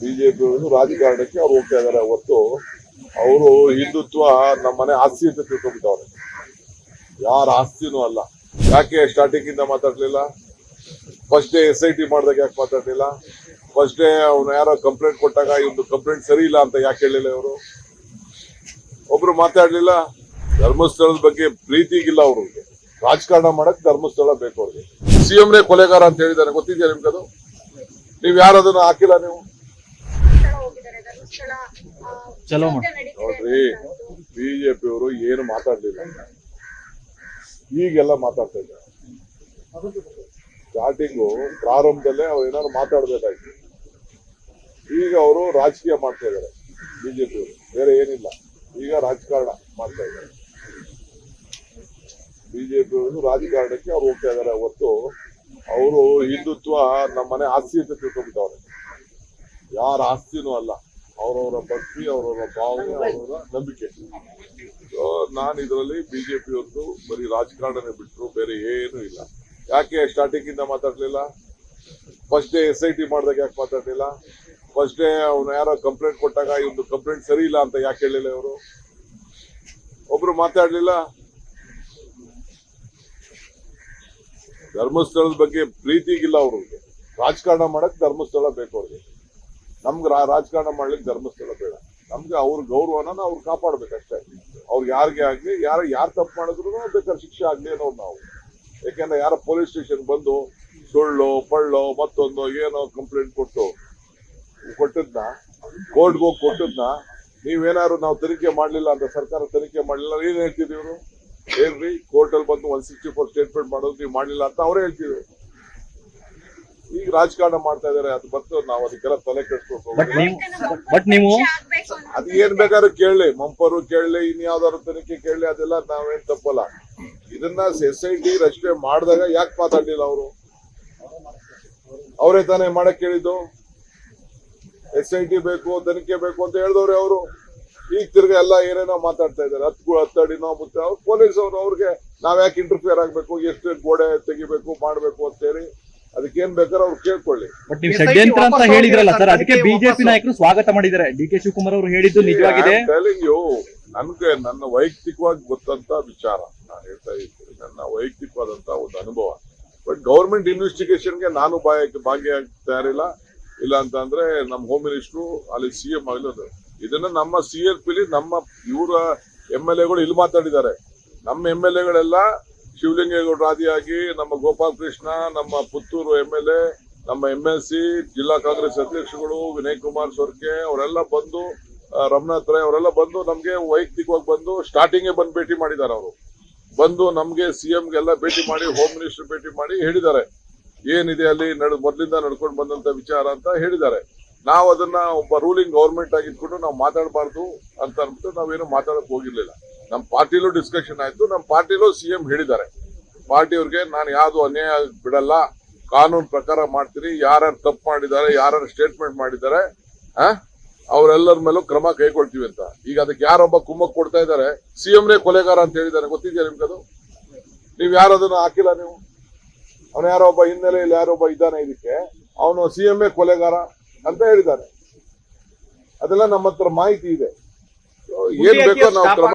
BJP ರಾಜಕಾರಣಕ್ಕೆ ಅವ್ರು ಹೋಗ್ತಾ ಇದಾರೆ ಅವತ್ತು. ಅವರು ಹಿಂದುತ್ವ ನಮ್ಮನೆ ಆಸ್ತಿ ಅಂತ ತಿಳ್ಕೊಂಡ್ಬಿಟ್ಟವ್ರೆ. ಯಾರ ಆಸ್ತಿನೂ ಅಲ್ಲ. ಯಾಕೆ ಸ್ಟಾರ್ಟಿಂಗ್ ಇಂದ ಮಾತಾಡ್ಲಿಲ್ಲ? First day S I T ಮಾಡಿದಾಗ ಯಾಕೆ ಮಾತಾಡ್ಲಿಲ್ಲ? ಫಸ್ಟ್ ಡೇ ಅವ್ನು ಯಾರೋ ಕಂಪ್ಲೇಂಟ್ ಕೊಟ್ಟಾಗ ಇವ್ನು ಕಂಪ್ಲೇಂಟ್ ಸರಿ ಇಲ್ಲ ಅಂತ ಯಾಕೆ ಹೇಳಿಲ್ಲ ಇವರು? ಒಬ್ರು ಮಾತಾಡ್ಲಿಲ್ಲ, ಧರ್ಮಸ್ಥಳದ ಬಗ್ಗೆ ಪ್ರೀತಿಗಿಲ್ಲ ಅವ್ರಿಗೆ ರಾಜಕಾರಣ ಮಾಡಕ್ ಧರ್ಮಸ್ಥಳ ಬೇಕು ಅವ್ರಿಗೆ. ಸಿಎಂನೇ ಕೊಲೆಗಾರ ಅಂತ ಹೇಳಿದ್ದಾರೆ. ಗೊತ್ತಿದ್ಯಾ ನಿಮ್ಗದು? ನೀವ್ ಯಾರು ಅದನ್ನ ಹಾಕಿಲ್ಲ ನೀವು ಧರ್ಮಸ್ಥಳ ಹೋಗಿದ್ದಾರೆ ಧರ್ಮಸ್ಥಳ ಆ, ಚಲೋ. ನೋಡ್ರಿ ಅಂತ. ಬಿಜೆಪಿ ಅವರು ಏನು ಮಾತಾಡ್ಲಿಲ್ಲ. ಈಗೆಲ್ಲ ಮಾತಾಡ್ತಾ ಇದ್ದಾರೆ. ಸ್ಟಾರ್ಟಿಂಗು ಪ್ರಾರಂಭದಲ್ಲೇ ಅವ್ರು ಏನಾದ್ರು ಮಾತಾಡ್ಬೇಕಾಯ್ತು. ಈಗ ಅವರು ರಾಜಕೀಯ ಮಾಡ್ತಾ ಇದ್ದಾರೆ ಬಿಜೆಪಿ ಅವರು ಬೇರೆ ಏನಿಲ್ಲ. ಈಗ ರಾಜಕಾರಣ ಮಾಡ್ತಾ ಇದ್ದಾರೆ. ಬಿಜೆಪಿ ಅವರು ರಾಜಕಾರಣಕ್ಕೆ ಅವ್ರು ಹೋಗ್ತಾ ಇದಾರೆ ಅವತ್ತು ಅವರು ಹಿಂದುತ್ವ ನಮ್ಮನೆ ಆಸ್ತಿ ಅಂತ ತಿಳ್ಕೊಂಡ್ಬಿಟ್ಟವ್ರೆ. ಯಾರ ಆಸ್ತಿನೂ ಅಲ್ಲ. ಅವರವರ ಭಕ್ತಿ ಅವರವರ ಭಾವನೆ ಅವರವರ ನಂಬಿಕೆ. ನಾನು ಇದರಲ್ಲಿ ಬಿಜೆಪಿ ಒಂದು ಬರೀ ರಾಜಕಾರಣನೇ ಬಿಟ್ಟರು ಬೇರೆ ಏನೂ ಇಲ್ಲ. ಯಾಕೆ ಸ್ಟಾರ್ಟಿಂಗ್ ಇಂದ ಮಾತಾಡ್ಲಿಲ್ಲ? First day S I T ಮಾಡಿದಾಗ ಯಾಕೆ ಮಾತಾಡ್ಲಿಲ್ಲ? ಫಸ್ಟ್ ಡೇ ಅವ್ನು ಯಾರೋ ಕಂಪ್ಲೇಂಟ್ ಕೊಟ್ಟಾಗ ಇವನು ಕಂಪ್ಲೇಂಟ್ ಸರಿ ಇಲ್ಲ ಅಂತ ಯಾಕೆ ಹೇಳಿಲ್ಲ ಇವರು? ಒಬ್ರು ಮಾತಾಡ್ಲಿಲ್ಲ? ಧರ್ಮಸ್ಥಳದ ಬಗ್ಗೆ ಪ್ರೀತಿಗಿಲ್ಲ ಅವ್ರಿಗೆ. ರಾಜಕಾರಣ ಮಾಡಕ್ ಧರ್ಮಸ್ಥಳ ಬೇಕು ಅವ್ರಿಗೆ. ನಮ್ಗೆ ರಾಜಕಾರಣ ಮಾಡ್ಲಿಕ್ಕೆ ಧರ್ಮಸ್ಥಳ ಬೇಡ. ನಮ್ಗೆ ಅವ್ರ ಗೌರವನ ನಾವು ಕಾಪಾಡ್ಬೇಕಷ್ಟೇ. ಅವ್ರು ಯಾರಿಗೆ ಆಗ್ಲಿ, ಯಾರು ಯಾರು ತಪ್ಪು ಮಾಡಿದ್ರು ಬೇಕಾದ್ರೆ ಶಿಕ್ಷೆ ಆಗ್ಲಿ ಅನ್ನೋದು ನಾವು. ಯಾಕೆಂದ್ರೆ ಯಾರ ಪೊಲೀಸ್ ಸ್ಟೇಷನ್ ಬಂದು ಸುಳ್ಳು, ಪಳ್ಳು, ಮತ್ತೊಂದು ಏನೋ ಕಂಪ್ಲೇಂಟ್ ಕೊಟ್ಟು ಕೊಟ್ಟದ್ನ, ಕೋರ್ಟ್ಗೆ ಹೋಗಿ ಕೊಟ್ಟದ್ನ, ನೀವೇನಾದ್ರು ನಾವು ತನಿಖೆ ಮಾಡಲಿಲ್ಲ ಅಂತ ಸರ್ಕಾರ ತನಿಖೆ ಮಾಡಲಿಲ್ಲ ಏನ್ ಹೇಳ್ತಿದ್ರು ಇವರು? ಏನ್ರಿ? ಕೋರ್ಟ್ ಅಲ್ಲಿ ಬಂದು ಒನ್ ಸಿಕ್ಸ್ಟಿ ಫೋರ್ ಸ್ಟೇಟ್ಮೆಂಟ್ ಮಾಡೋದು ನೀವು ಮಾಡಲಿಲ್ಲ ಅಂತ ಅವರೇ ಹೇಳ್ತಿದ್ರು. ಈಗ ರಾಜಕಾರಣ ಮಾಡ್ತಾ ಇದಾರೆ ಅದು ಬರ್ತು ನಾವು ಅದಕ್ಕೆಲ್ಲ ತಲೆ ಕೆಡ್ಸ್ಕೊಂಡು ಬಟ್ ನೀವು ಅದು ಏನ್ ಬೇಕಾದ್ರೂ ಕೇಳಲಿ ಮಂಪರು ಕೇಳಲಿ ಇನ್ಯಾವ್ದಾದ್ರು ತನಿಖೆ ಕೇಳಲಿ ಅದೆಲ್ಲ ನಾವೇನ್ ತಪ್ಪಲ್ಲ. ಇದನ್ನ ಎಸ್ ಐ ಟಿ ರಚನೆ ಮಾಡಿದಾಗ ಯಾಕೆ ಮಾತಾಡ್ಲಿಲ್ಲ ಅವರು? ಅವರೇ ತಾನೇ ಮಾಡಕ್ ಕೇಳಿದ್ದು. ಎಸ್ ಐ ಟಿ ಬೇಕು ತನಿಖೆ ಬೇಕು ಅಂತ ಹೇಳಿದವ್ರೆ ಅವರು. ಈಗ ತಿರ್ಗ ಎಲ್ಲ ಏನೇನೋ ಮಾತಾಡ್ತಾ ಇದಾರೆ ಹತ್ತು ಹತ್ತಡಿನೋ ಮುತ್ತೆ ಅವ್ರು ಪೊಲೀಸ್ ಅವರು ಅವ್ರಿಗೆ ನಾವ್ ಯಾಕೆ ಇಂಟರ್ಫಿಯರ್ ಆಗ್ಬೇಕು ಎಷ್ಟು ಗೋಡೆ ತೆಗಿಬೇಕು ಮಾಡ್ಬೇಕು ಅಂತೇಳಿ. ಅದಕ್ಕೇನ್ ಬೇಕಾದ್ರೆ ಅವ್ರು ಕೇಳ್ಕೊಳ್ಳಿ. ಬಟ್ ನೀವು ಷಡ್ಯಂತ್ರ ಅಂತ ಹೇಳಿದ್ರಲ್ಲ ಸರ್ ಅದಕ್ಕೆ ಬಿಜೆಪಿ ನಾಯಕರು ಸ್ವಾಗತ ಮಾಡಿದ್ದಾರೆ. ಡಿ ಕೆ ಶಿವಕುಮಾರ್ ಅವರು ಹೇಳಿದ್ದು ನಿಜವಾಗಿದೆ. ಯು ನನ್ಗೆ ನನ್ನ ವೈಯಕ್ತಿಕವಾಗಿ ಗೊತ್ತಂತ ವಿಚಾರ ನಾನು ಹೇಳ್ತಾ ಇದ್ದೀನಿ. ನನ್ನ ವೈಯಕ್ತಿಕವಾದಂತ ಒಂದು ಅನುಭವ. ಬಟ್ ಗೌರ್ಮೆಂಟ್ ಇನ್ವೆಸ್ಟಿಗೇಷನ್ಗೆ ನಾನು ಭಾಗ್ಯ ಭಾಗಿಯಾಗಿ ತಯಾರಿಲ್ಲ ಇಲ್ಲ ಅಂತ ಅಂದ್ರೆ ನಮ್ಮ ಹೋಮ್ ಮಿನಿಸ್ಟ್ರು ಅಲ್ಲಿ ಸಿ ಎಂ ಆಗಿರೋದು. ಇದನ್ನ ನಮ್ಮ ಸಿ ಎಲ್ ಪಿಲಿ ನಮ್ಮ ಇವರ ಎಂ ಎಲ್ ಎಗಳು ಇಲ್ಲಿ ಮಾತಾಡಿದ್ದಾರೆ. ನಮ್ಮ ಎಂ ಎಲ್ ಎಗಳೆಲ್ಲ ಶಿವಲಿಂಗೇಗೌಡರು ಆದಿಯಾಗಿ ನಮ್ಮ ಗೋಪಾಲ್ ಕೃಷ್ಣ, ನಮ್ಮ ಪುತ್ತೂರು ಎಂ ಎಲ್ ಎ, ನಮ್ಮ ಎಂ ಎಲ್ ಸಿ, ಜಿಲ್ಲಾ ಕಾಂಗ್ರೆಸ್ ಅಧ್ಯಕ್ಷಗಳು, ವಿನಯ್ ಕುಮಾರ್ ಸೊರ್ಕೆ, ಅವರೆಲ್ಲ ಬಂದು ರಮನಾಥ್ ರೈ ಅವರೆಲ್ಲ ಬಂದು ನಮ್ಗೆ ವೈಯಕ್ತಿಕವಾಗಿ ಬಂದು ಸ್ಟಾರ್ಟಿಂಗೇ ಬಂದು ಭೇಟಿ ಮಾಡಿದ್ದಾರೆ ಅವರು. ಬಂದು ನಮ್ಗೆ ಸಿಎಂಗೆಲ್ಲ ಭೇಟಿ ಮಾಡಿ ಹೋಮ್ ಮಿನಿಸ್ಟರ್ ಭೇಟಿ ಮಾಡಿ ಹೇಳಿದ್ದಾರೆ. ಏನಿದೆ ಅಲ್ಲಿ ನಡ್, ಮೊದಲಿಂದ ನಡ್ಕೊಂಡು ಬಂದಂತ ವಿಚಾರ ಅಂತ ಹೇಳಿದ್ದಾರೆ. ನಾವು ಅದನ್ನ ಒಬ್ಬ ರೂಲಿಂಗ್ ಗೌರ್ಮೆಂಟ್ ಆಗಿದ್ಕೊಂಡು ನಾವು ಮಾತಾಡಬಾರ್ದು ಅಂತ ಅಂದ್ಬಿಟ್ಟು ನಾವೇನು ಮಾತಾಡಕ್ ಹೋಗಿರ್ಲಿಲ್ಲ. ನಮ್ಮ ಪಾರ್ಟಿಲೂ ಡಿಸ್ಕಷನ್ ಆಯ್ತು ನಮ್ಮ ಪಾರ್ಟಿಲೂ ಸಿಎಂ ಹೇಳಿದ್ದಾರೆ. ಪಾರ್ಟಿಯವ್ರಿಗೆ ನಾನು ಯಾವುದು ಅನ್ಯಾಯ ಬಿಡಲ್ಲ ಕಾನೂನು ಪ್ರಕಾರ ಮಾಡ್ತೀನಿ ಯಾರ್ಯಾರು ತಪ್ಪು ಮಾಡಿದ್ದಾರೆ ಯಾರು ಸ್ಟೇಟ್ಮೆಂಟ್ ಮಾಡಿದ್ದಾರೆ ಆ? ಅವರೆಲ್ಲರ ಮೇಲೂ ಕ್ರಮ ಕೈಗೊಳ್ತೀವಿ ಅಂತ. ಈಗ ಅದಕ್ಕೆ ಯಾರೊಬ್ಬ ಕುಮ್ಮಕ್ ಕೊಡ್ತಾ ಇದ್ದಾರೆ ಸಿಎಂನೇ ಕೊಲೆಗಾರ ಅಂತ ಹೇಳಿದ್ದಾರೆ. ಗೊತ್ತಿದ್ಯಾ ನಿಮ್ಗದು? ನೀವ್ ಯಾರು ಅದನ್ನ ಹಾಕಿಲ್ಲ ನೀವು? ಅವನು ಯಾರೊಬ್ಬ ಒಬ್ಬ ಹಿನ್ನೆಲೆಯಲ್ಲಿ ಯಾರೊಬ್ಬ ಇದ್ದಾನೆ ಇದಕ್ಕೆ ಅವನು ಸಿಎಂఏ ಕೊಲೆಗಾರ ಅಂತ ಹೇಳಿದ್ದಾನೆ ಅದೆಲ್ಲ ನಮ್ಮ ಹತ್ರ ಮಾಹಿತಿ ಇದೆ. ಏನ್ ಬೇಕೋ ನಾವು ಕ್ರಮ